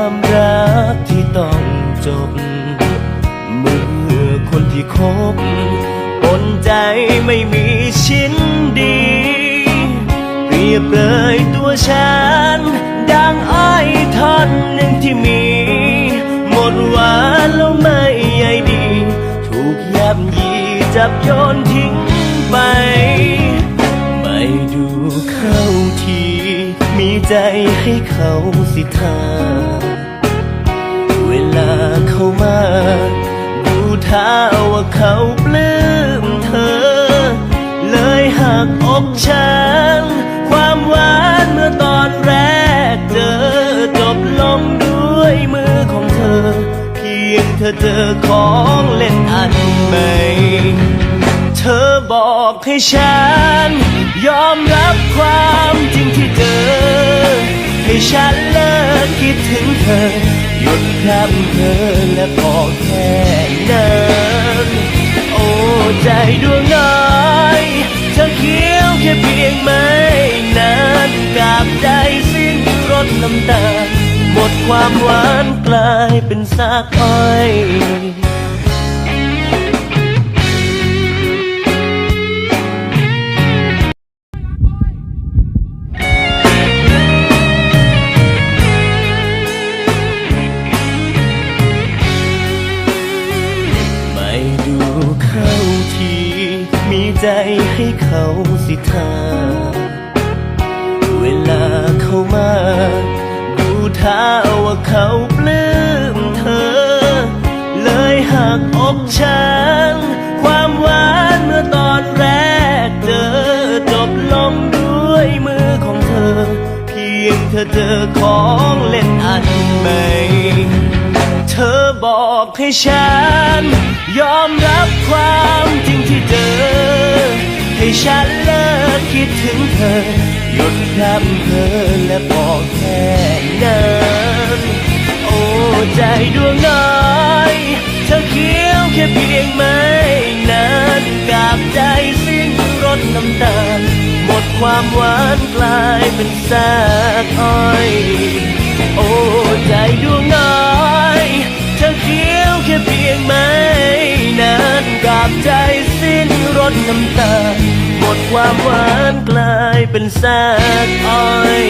ความรักที่ต้องจบ เมื่อคนที่คบปนใจไม่มีชิ้นดี เปรียบเลยตัวฉัน ดังอ้อยท่อนหนึ่งที่มี หมดหวานแล้วไม่ใยดี ถูกยับยีจับโยนทิ้งไป ไม่ดูเข้าที มีใจให้เขาสิทา อกฉัน ความหวานเมื่อตอนแรกเจอ จบลงด้วยมือของเธอ เพียงเธอเจอของเล่นอันใหม่เธอบอกให้ฉัน ยอมรับความจริงที่เจอ ให้ฉันเลิกคิดถึงเธอ หยุดพร่ำเธอและพอแค่นั้นโอ้ใจดวงน้อ รสน้ำตาหมดความหวานกลายเป็นซากอ้อยไม่ดูเขาทีมีใจให้เขาสิทาเวลาเขามา หักอกฉัน ความหวานเมื่อตอนแรกเจอจบลงด้วยมือของเธอ เพียงเธอเจอของเล่นอันใหม่เธอบอกให้ฉัน ยอมรับความจริงที่เจอ ให้ฉันเลิกคิดถึงเธอ หยุดพร่ำเธอและบอกแค่นั้นโอ้ใจดวงน้อย ความหวานกลายเป็นซากอ้อย โอ้ใจดวงน้อยเธอเคี้ยวแค่เพียงไม่นานกาบใจสิ้นรสน้ำตา หมดความหวานกลายเป็นซากอ้อย